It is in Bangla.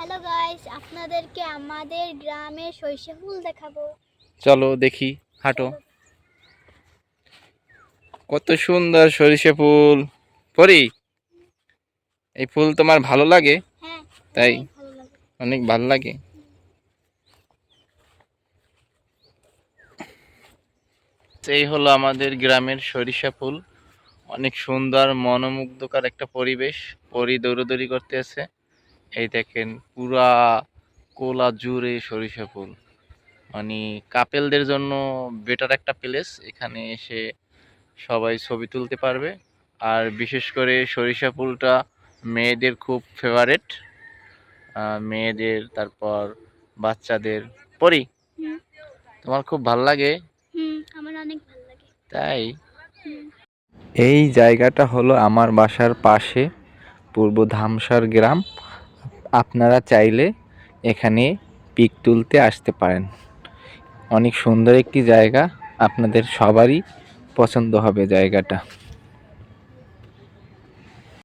হ্যালো গাইস আপনাদেরকে আমাদের গ্রামে সরিষা ফুল দেখাবো। চলো দেখি হাঁটো। কত সুন্দর সরিষা ফুল। পরি এই ফুল তোমার ভালো লাগে? হ্যাঁ তাই? অনেক ভালো লাগে? এই হলো আমাদের গ্রামের সরিষা ফুল। অনেক সুন্দর মনোমুগ্ধকর একটা পরিবেশ। পরি দৌড়দৌড়ি করতে আছে। এই দেখেন পুরা কোলা জুড়ে সরিষা ফুল। মানে কাপেলদের জন্য বেটার একটা প্লেস এখানে এসে সবাই ছবি তুলতে পারবে। আর বিশেষ করে সরিষা ফুলটা মেয়েদের খুব ফেভারেট মেয়েদের তারপর বাচ্চাদের। পরি তোমার খুব ভালো লাগে? আমার অনেক ভালো লাগে। তাই? এই জায়গাটা হলো আমার বাসার পাশে পূর্ব ধামসার গ্রাম। আপনারা চাইলে এখানে পিক তুলতে আসতে পারেন। অনেক সুন্দর একটি জায়গা। আপনাদের সবারই পছন্দ হবে জায়গাটা।